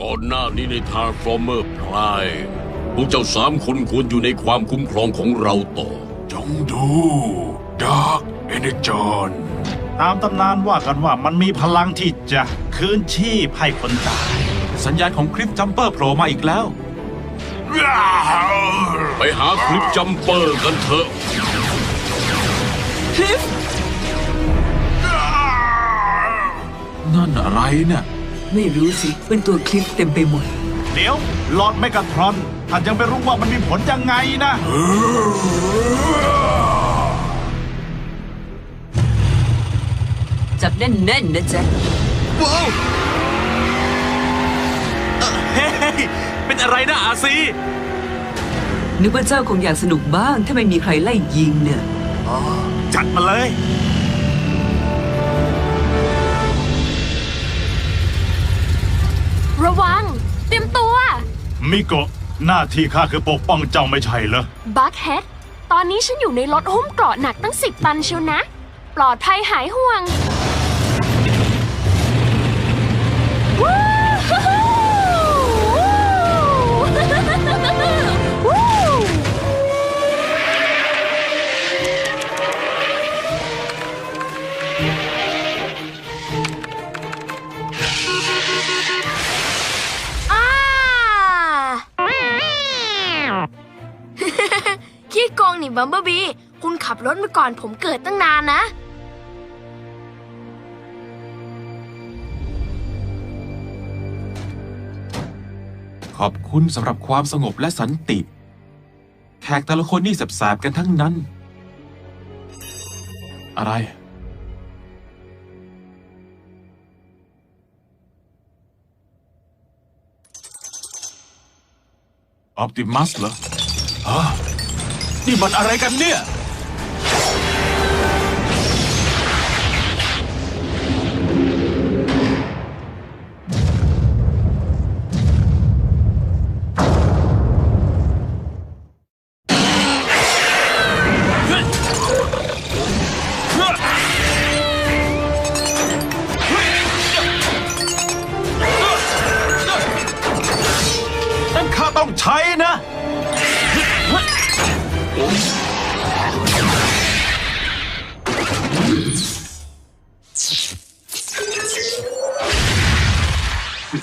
ก่อนหน้านี้ในทางฟอร์เมอร์พลายพวกเจ้าสามคนควรอยู่ในความคุ้มครองของเราต่อ จงดูดาร์กเอเนจอนตามตำนานว่ากันว่ามันมีพลังที่จะคืนชีพให้คนตาย สัญญาณของคลิปจัมเปอร์โผล่มาอีกแล้ว ไปหาคลิปจัมเปอร์กันเถอะ คลิฟนั่นอะไรเนี่ย ไม่รู้สิ เป็นตัวคลิปเต็มไปหมด เดี๋ยวหลอดเมกาทรอนท่านยังไม่รู้ว่ามันมีผลยังไงนะ จับแน่นๆนะจ๊ะเฮ้ยเป็นอะไรนะอาซี นึกว่าเจ้าคงอยากสนุกบ้าง ถ้าไม่มีใครไล่ยิงเนี่ย จัดมาเลย มิโกะหน้าที่ข้าคือปกป้องเจ้าไม่ใช่เหรอ บัคเฮดตอนนี้ฉันอยู่ในรถหุ้มเกราะหนักตั้งสิบตันเชียวนะ ปลอดภัยหายห่วง บัมเบอร์บี คุณขับรถมาก่อนผมเกิดตั้งนานนะ ขอบคุณสำหรับความสงบและสันติ แขกแต่ละคนนี่แสบๆกันทั้งนั้น อะไร ออปติมัสเหรอฮะ นี่มันอะไรกันเนี่ย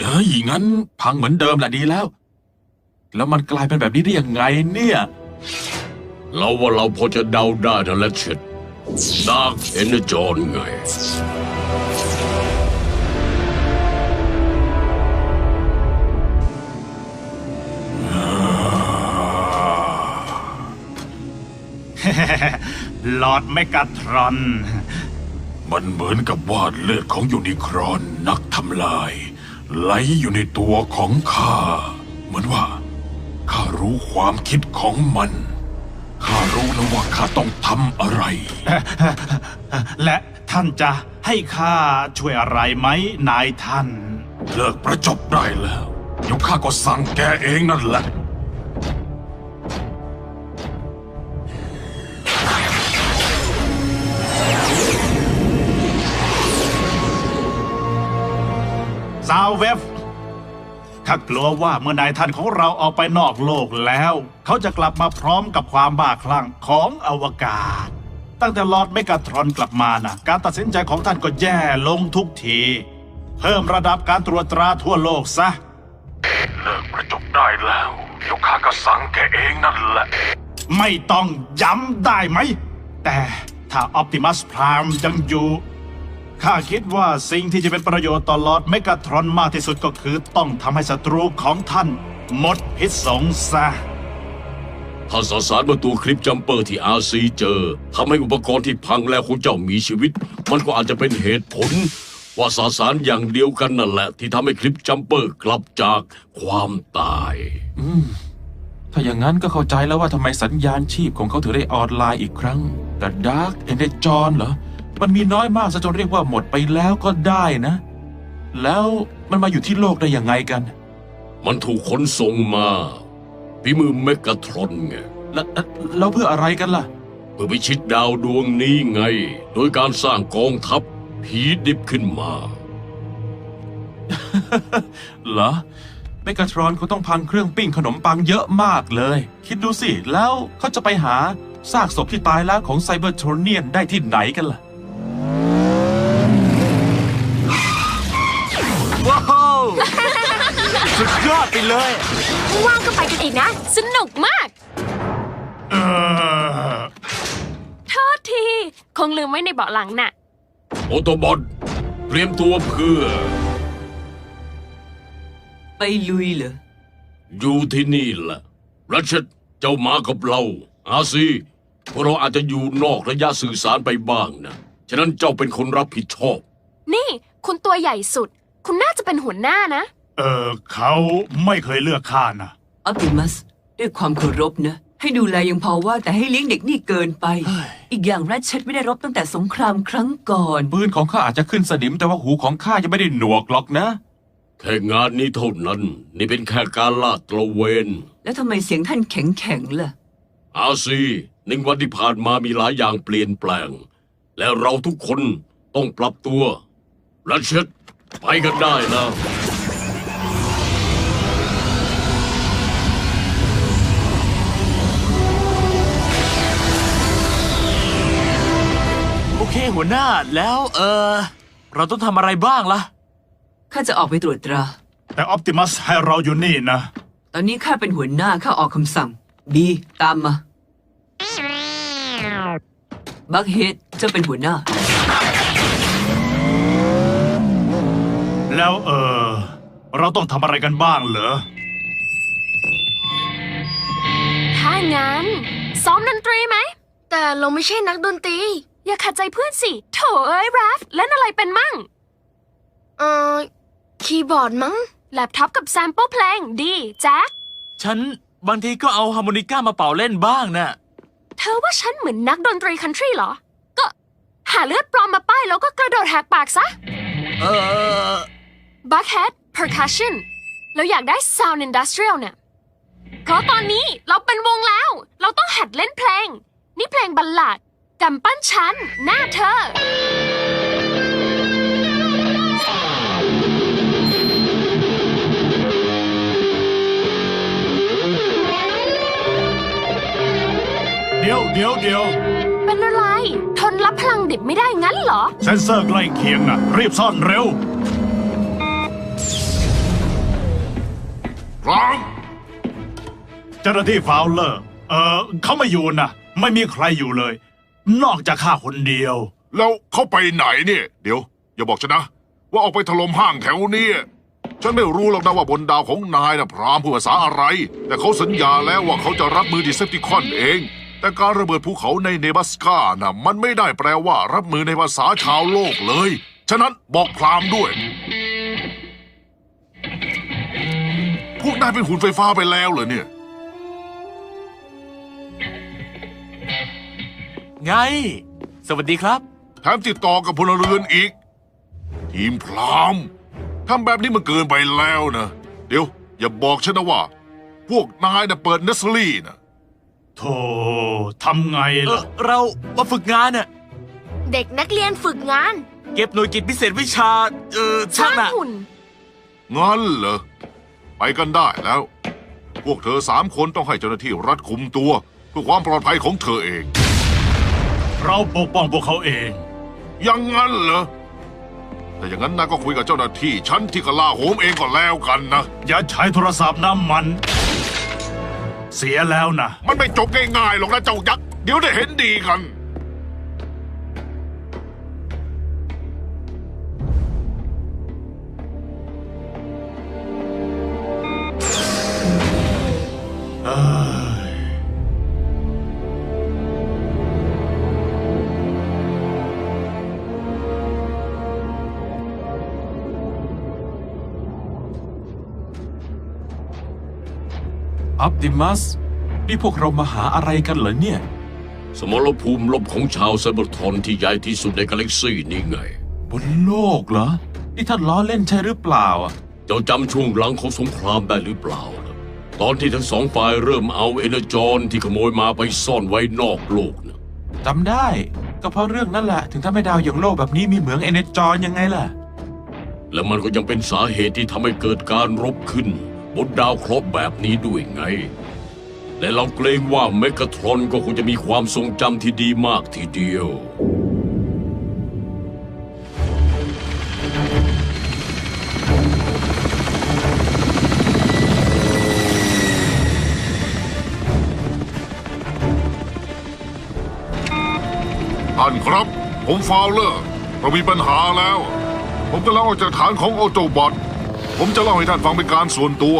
เอ้ยงั้นพังเหมือนเดิมแหละดีแล้ว แล้วมันกลายเป็นแบบนี้ได้ยังไงเนี่ย เราว่าเราพอจะเดาได้นะและเช็ดดาร์กเอเนจอนไง หลอดเมกาทรอน มันเหมือนกับว่าเลือดของยูนิครอนนักทำลาย ไหลอยู่ในตัวของข้า เหมือนว่า ข้ารู้ความคิดของมัน ข้ารู้แล้วว่าข้าต้องทำอะไร และท่านจะให้ข้าช่วยอะไรไหมนายท่าน เลิกประจบได้แล้ว เดี๋ยวข้าก็สั่งแกเองนั่นแหละาวเวฟข้ากลัวว่าเมื่อนายท่านของเราออกไปนอกโลกแล้ว เขาจะกลับมาพร้อมกับความบ้าคลั่งของอวกาศ ตั้งแต่ลอร์ดเมกาทรอนกลับมานะการตัดสินใจของท่านก็แย่ลงทุกที เพิ่มระดับการตรวจตราทั่วโลกซะเลิกประจบได้แล้วเดี๋ยวข้าก็สั่งแกเองนั่นแหละ ไม่ต้องย้ำได้ไหม แต่ถ้าออ t ติมัสพรามยังอยู่ ข้าคิดว่าสิ่งที่จะเป็นประโยชน์ต่อลอร์ดเมกาทรอนมากที่สุดก็คือต้องทำให้ศัตรูของท่าน หมดพิษสงซะถ้าสสารประตูคลิปจัมเปอร์ที่อาซีเจอทำให้อุปกรณ์ที่พังแล้วของเจ้ามีชีวิต มันก็อาจจะเป็นเหตุผล ว่าสสารอย่างเดียวกันนั่นแหละ ที่ทำให้คลิปจัมเปอร์กลับจากความตายถ้าอย่างนั้นก็เข้าใจแล้วว่าทำไมสัญญาณชีพของเขาถึงได้ออนไลน์อีกครั้ง แต่ดาร์กเอเนจอนเหรอ มันมีน้อยมากซะจนเรียกว่าหมดไปแล้วก็ได้นะ แล้วมันมาอยู่ที่โลกได้ยังไงกัน มันถูกขนส่งมาฝีมือเมกาทรอนไงแล้วแล้วเพื่ออะไรกันล่ะ เพื่อพิชิตดาวดวงนี้ไง โดยการสร้างกองทัพผีดิบขึ้นมา เหรอเมกาทรอนเขาต้องพังเครื่องปิ้งขนมปังเยอะมากเลย คิดดูสิ แล้วเขาจะไปหาซากศพที่ตายแล้วของไซเบอร์โทรเนียนได้ที่ไหนกันล่ะ ว้าวสุดยอดไปเลย ว่างก็ไปกันอีกนะ สนุกมาก เออโทษที คงลืมไว้ในเบาะหลังน่ะ โอโตบอทเตรียมตัวเพื่อ ไปลุยเหรอ อยู่ที่นี่แหละรัชดเจ้ามากับเรา อาซีพวกเราอาจจะอยู่นอกระยะสื่อสารไปบ้างนะ ฉะนั้นเจ้าเป็นคนรับผิดชอบ นี่ คุณตัวใหญ่สุด คุณน่าจะเป็นหัวหน้านะ เออเขาไม่เคยเลือกข้านะออปติมัส ด้วยความเคารพนะ ให้ดูแลยังพอว่าแต่ให้เลี้ยงเด็กนี่เกินไป อีกอย่างแรดเช็ดไม่ได้รบตั้งแต่สงครามครั้งก่อน ปืนของข้าอาจจะขึ้นสนิมแต่ว่าหูของข้ายังไม่ได้หนวกหรอกนะ แค่งานนี้เท่านั้น นี่เป็นแค่การลาดตระเวน แล้วทำไมเสียงท่านแข็งแข็งๆล่ะอาซีหนึ่งวันที่ผ่านมามีหลายอย่างเปลี่ยนแปลง และเราทุกคนต้องปรับตัวรัชด ไปกันได้นะโอเคหัวหน้าแล้วเออเราต้องทำอะไรบ้างล่ะ ข้าจะออกไปตรวจตรา แต่ออ t ติมัสให้เราอยู่นี่นะ ตอนนี้ข้าเป็นหัวหน้าข้าออกคำสั่ง ดีตามมา บักเฮดเจ้าเป็นหัวหน้า แล้วเออเราต้องทำอะไรกันบ้างเหรอ ถ้างั้น ซ้อมดนตรีไหม แต่เราไม่ใช่นักดนตรี อย่าขัดใจเพื่อนสิ โถเอ้ยแรฟเล่นอะไรเป็นมั่ง เอ่อ คีย์บอร์ดมั้ง แล็ปท็อปกับแซมเปิลเพลงดีแจ็ค ฉันบางทีก็เอาฮาร์โมนิก้ามาเป่าเล่นบ้างน่ะ เธอว่าฉันเหมือนนักดนตรีคันทรีเหรอ ก็ หาเลือดปลอมมาป้ายแล้วก็กระโดดแหกปากซะ เออ Buckhead Percussion เราอยากได้ Sound Industrial เนี่ย เพราะตอนนี้เราเป็นวงแล้ว เราต้องหัดเล่นเพลง นี่เพลงบัลลาดกำปั้นฉัน หน้าเธอ เดี๋ยวเดี๋ยวเดี๋ยวเป็นอะไร ทนรับพลังดิบไม่ได้งั้นเหรอ เซนเซอร์ใกล้เคียงนะรีบซ่อนเร็ว ร้อมเจ้าหน้าที่ฟาวเลอร์ เออเขาไม่อยู่นะไม่มีใครอยู่เลย นอกจากข้าคนเดียว แล้วเขาไปไหนเนี่ย เดี๋ยว อย่าบอกฉันนะ ว่าออกไปถล่มห้างแถวเนี้ฉันไม่รู้หรอกนะว่าบนดาวของนายนะพรามพูดภาษาอะไร แต่เขาสัญญาแล้วว่าเขาจะรับมือดิเซปติคอนเอง แต่การระเบิดภูเขาในเนบราสกานะมันไม่ได้แปลว่ารับมือในภาษาชาวโลกเลย ฉะนั้นบอกพรามด้วย พวกนายเป็นหุ่นไฟฟ้าไปแล้วเหรอเนี่ย ไง สวัสดีครับ แถมติดต่อกับพลเรือนอีก ทีมพรามทำแบบนี้มันเกินไปแล้วนะ เดี๋ยว อย่าบอกฉันนะว่า พวกนายน่ะเปิดเนสลี่นะโธ่ทำไงเออล่ะเรามาฝึกงานน่ะ เด็กนักเรียนฝึกงานเก็บหน่วยกิจพิเศษวิชา เออช่าช่างงน่ะ หุ่น งั้นเหรอ ไปกันได้แล้ว พวกเธอสามคนต้องให้เจ้าหน้าที่รัดคุมตัว เพื่อความปลอดภัยของเธอเอง เราปกป้องพวกเขาเองอย่างนั้นเหรอ แต่อย่างนั้นนายก็คุยกับเจ้าหน้าที่ฉันที่กลาโหมเองก็แล้วกันนะ อย่าใช้โทรศัพท์น้ำมัน เสียแล้วนะ มันไม่จบง่ายๆหรอกนะเจ้ายักษ์ เดี๋ยวได้เห็นดีกัน ออปติมัส นี่พวกเรามาหาอะไรกันเหรอเนี่ย สมรภูมิลบของชาวไซเบอร์ทรอนที่ใหญ่ที่สุดในกาแล็กซี่นี่ไง บนโลกเหรอ นี่ท่านล้อเล่นใช่หรือเปล่าอะเจ้าจำช่วงหลังของสงครามได้หรือเปล่าล่ะตอนที่ทั้งสองฝ่ายเริ่มเอาเอเนอร์จอนที่ขโมยมาไปซ่อนไว้นอกโลกนะจำได้ ก็เพราะเรื่องนั้นแหละ ถึงทำให้ดาวอย่างโลกแบบนี้มีเหมืองเอเนจรยังไงล่ะ และมันก็ยังเป็นสาเหตุที่ทำให้เกิดการรบขึ้น บนดาวเคราะห์แบบนี้ด้วยไง และเราเกรงว่าเมกาทรอนก็คงจะมีความทรงจำที่ดีมากทีเดียว ท่านครับ ผมฟาวเลอร์เรามีปัญหาแล้ว ผมกำลังออกจากฐานของโอโตบอท ผมจะเล่าให้ท่านฟังเป็นการส่วนตัว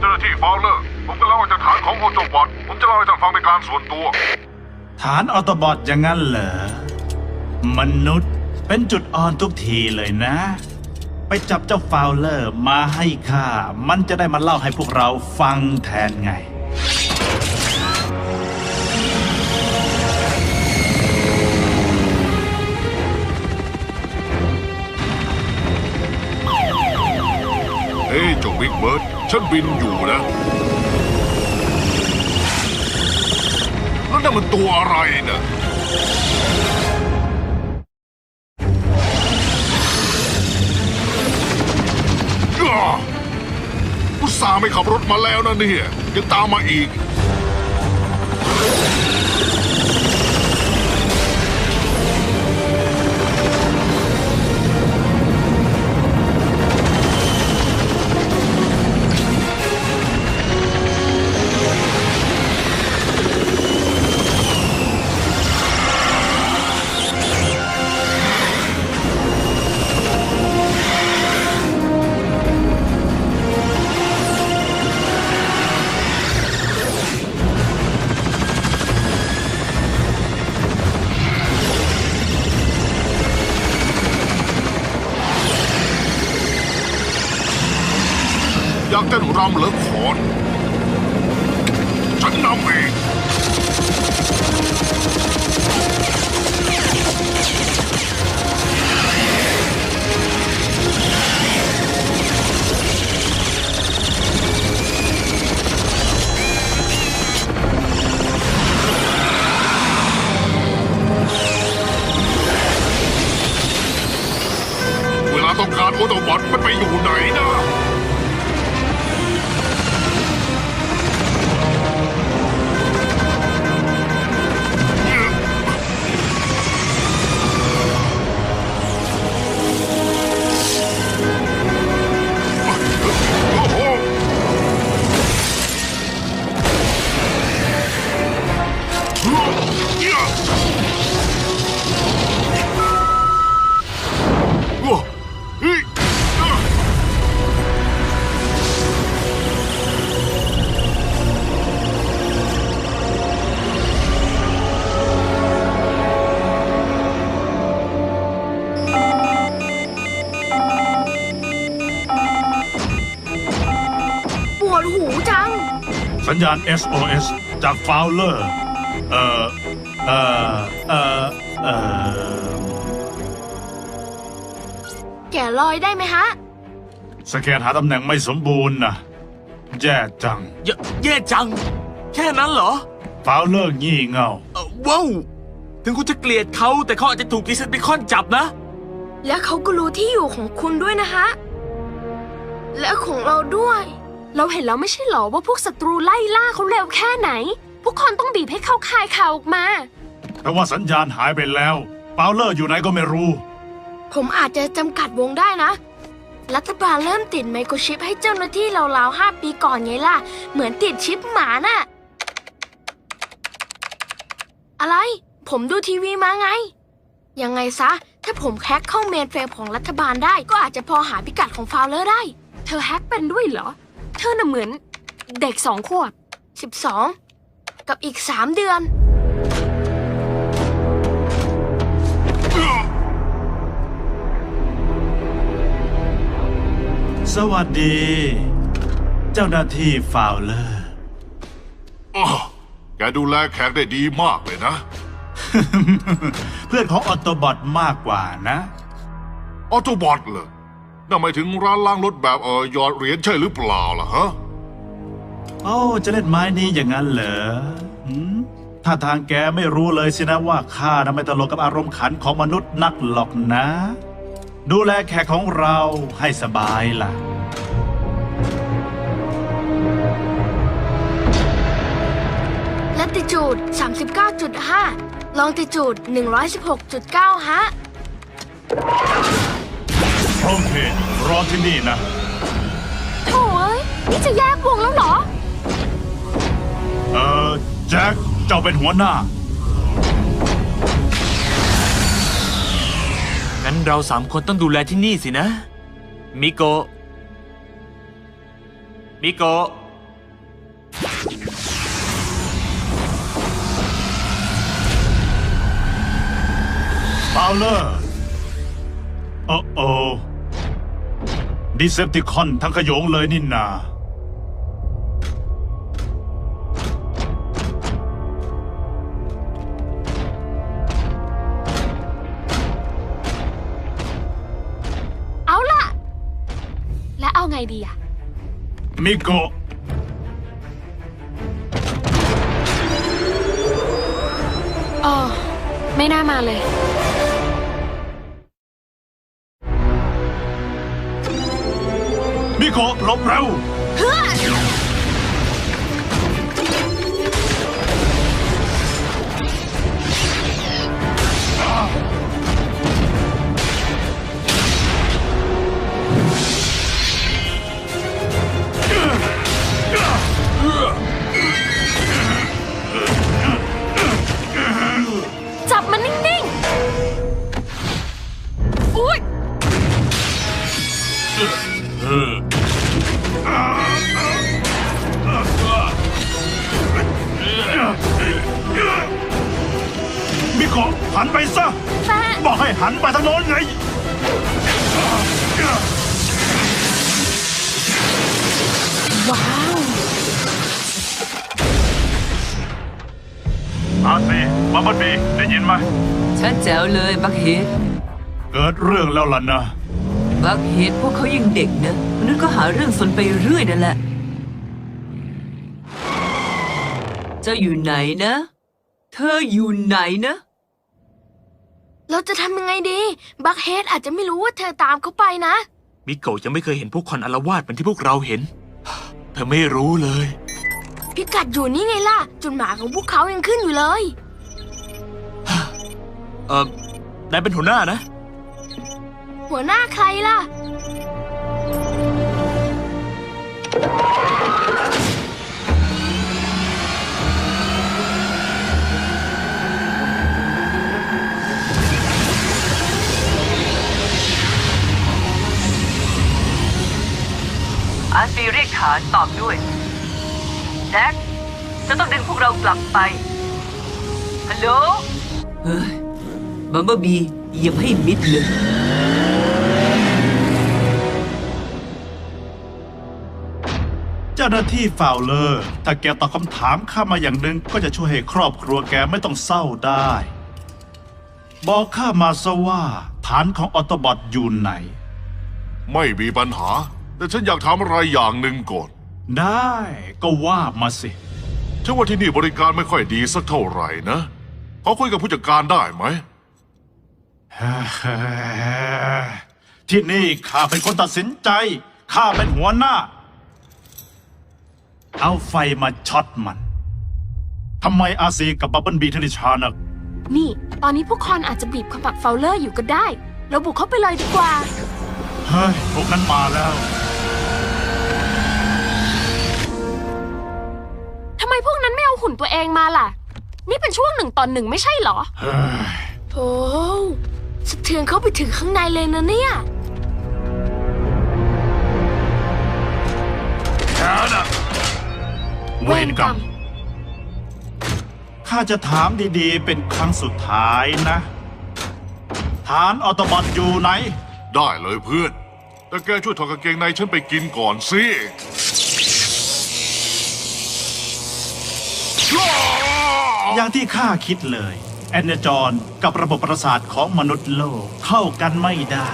เจ้าหน้าที่ฟาวเลอร์ ผมกำลังออกจากฐานของโอโตบอทผมจะเล่าให้ท่านฟังเป็นการส่วนตัว ฐานออโตบอทอย่างนั้นเหรอ มนุษย์เป็นจุดอ่อนทุกทีเลยนะ ไปจับเจ้าฟาวเลอร์มาให้ข้ามันจะได้มาเล่าให้พวกเราฟังแทนไง ฮ้ยเจ้าบิ๊กเบิร์ดฉันบินอยู่นะ แล้วนั่นมันตัวอะไรนะอ้าอุตส่าห์ไม่ขับรถมาแล้วนะเนี่ยยังตามมาอีก ฉั ญญาณ SOS จากฟาวเลอร์ เอ่อ เอ่อ เอ่อ เอ่อ แก่ลอยได้ไหมฮะ สแกนหาตำแหน่งไม่สมบูรณ์นะแย่จัง เยแย่จัง แค่นั้นเหรอฟาวเลอร์งี่เง่า เอ่อว้าวถึงคุณจะเกลียดเขาแต่เขาอาจจะถูกดิสเปคอนจับนะ และเขาก็รู้ที่อยู่ของคุณด้วยนะคะ และของเราด้วย เราเห็นแล้วไม่ใช่หรอว่าพวกศัตรูไล่ล่าเขาเร็วแค่ไหน พวกคนต้องบีบให้เขาคายข่าวออกมา แต่ว่าสัญญาณหายไปแล้วฟาวเลอร์อยู่ไหนก็ไม่รู้ ผมอาจจะจำกัดวงได้นะ รัฐบาลเริ่มติดไมโครชิปให้เจ้าหน้าที่ราวๆห้าปีก่อนไงล่ะ เหมือนติดชิปหมาน่ะ อะไร ผมดูทีวีมาไง ยังไงซะ ถ้าผมแฮ็กเข้าเมนเฟรมของรัฐบาลได้ ก็อาจจะพอหาพิกัดของฟาวเลอร์ได้ เธอแฮ็กเป็นด้วยเหรอเธ อน่ะเหมือน เด็กสองขวบสิบสองกับอีกสามเดือน สวัสดี เจ้าหน้าที่ฟาวเลอร์ อ้าวแกดูแลแขกได้ดีมากเลยนะ เพื่อนของออโตบอทมากกว่านะ ออโตบอทเหรอ นั่นหมายถึงร้านล้างรถแบบเออหยอดเหรียญใช่หรือเปล่าล่ะฮะ โอ้จะเล่นไม้นี้อย่างนั้นเหรอหืมถ้าทางแกไม่รู้เลยสินะว่าข้านะไม่ตลกกับอารมณ์ขันของมนุษย์นักหรอกนะ ดูแลแขกของเราให้สบายล่ะและติจูด 39.5 ลองติจูด 116.9 ฮะพ ร้อมเพนรอที่นี่นะ โถ่เอ้ยนี่จะแยกวงแล้วเหรอ เออแจ็คเจ้าเป็นหัวหน้า งั้นเราสามคนต้องดูแลที่นี่สินะ มิโกะมิโกะฟาวเลอร์โอ้โอ ดิเซปติคอนทั้งขโยงเลยนี่นา เอาล่ะ และเอาไงดีอะมิโกะอ๋อ ไม่น่ามาเลย โกะหลบเร็ว หันไปซะแต่บอกให้หันไปทางโน้นไง ว้าว อาซีบับเบิลบีได้ยินไหมฉันแจ๋วเลยบักเฮดเกิดเรื่องแล้วล่ะนะ บักเฮดพวกเขายังเด็กนะมนุษย์ก็หาเรื่องสนไปเรื่อยนั่นแหละ เจ้าอยู่ไหนนะ เธออยู่ไหนนะ เราจะทำยังไงดี บักเฮดอาจจะไม่รู้ว่าเธอตามเขาไปนะ มิโกะยังไม่เคยเห็นพวกคนอารวาสเหมือนที่พวกเราเห็น เธอไม่รู้เลย พิกัดอยู่นี่ไงล่ะ จุดหมายของพวกเขายังขึ้นอยู่เลย เออนายเป็นหัวหน้านะ หัวหน้าใครล่ะ อาซีเรียกฐานตอบด้วยแจ็คจะต้องดึงพวกเรากลับไป ฮัลโหล เฮ้ย บัมเบอร์บีเหยียบให้มิดเลย เจ้าหน้าที่ฟาวเลอร์ถ้าแกตอบคำถามข้ามาอย่างหนึ่งก็จะช่วยให้ครอบครัวแกไม่ต้องเศร้าได้ บอกข้ามาซะว่า ฐานของออโตบอทอยู่ไหน ไม่มีปัญหา แต่ฉันอยากถามอะไรอย่างหนึ่งก่อน ได้ก็ว่ามาสิ ฉันว่าที่นี่บริการไม่ค่อยดีสักเท่าไหร่นะขอคุยกับผู้จัดการได้ไหม ที่นี่ข้าเป็นคนตัดสินใจ ข้าเป็นหัวหน้า เอาไฟมาช็อตมัน ทำไมอาซีกับบับเบิลบีถึงได้ชานัก นี่ ตอนนี้พวกคอนอาจจะบีบขมับเฟลเลอร์อยู่ก็ได้ เราบุกเข้าไปเลยดีกว่า เฮ้ย พวกนั้นมาแล้ว พวกนั้นไม่เอาหุ่นตัวเองมาล่ะ นี่เป็นช่วงหนึ่งตอนหนึ่งไม่ใช่เหรอเฮ้ยโอ้สะเทือนเข้าไปถึงข้างในเลยนะเนี่ยแกน่ะเวรกรรมข้าจะถามดีๆ เป็นครั้งสุดท้ายนะ ฐานออโตบอทอยู่ไหน ได้เลยเพื่อน แต่แกช่วยถอดกางเกงในฉันไปกินก่อนสิ อย่างที่ข้าคิดเลย แอนเนจรกับระบบประสาทของมนุษย์โลกเข้ากันไม่ได้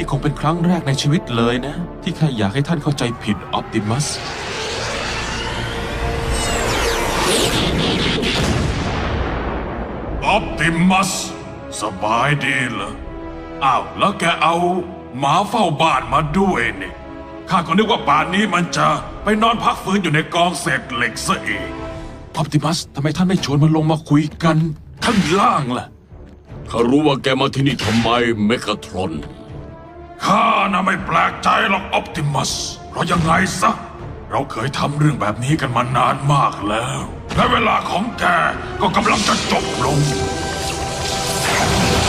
ที่คงเป็นครั้งแรกในชีวิตเลยนะ ที่แค่อยากให้ท่านเข้าใจผิดออ t ติมัส ติมัส สบายดีเหรออ้าวแล้วแกเอาหมาเฝ้าบ้านมาด้วยนี่ข้าก็นึกว่าป่านนี้มันจะไปนอนพักฟื้นอยู่ในกองเศษเหล็กซะเองออ t ติมัสทำไมท่านไม่ชวนมันลงมาคุยกันข้างล่างล่ะข้ารู้ว่าแกมาที่นี่ทำไมเมกาทรอนข้าน่ะไม่แปลกใจหรอกออปติมัส เพราะยังไงซะ เราเคยทำเรื่องแบบนี้กันมานานมากแล้ว และเวลาของแกก็กำลังจะจบลง ตื่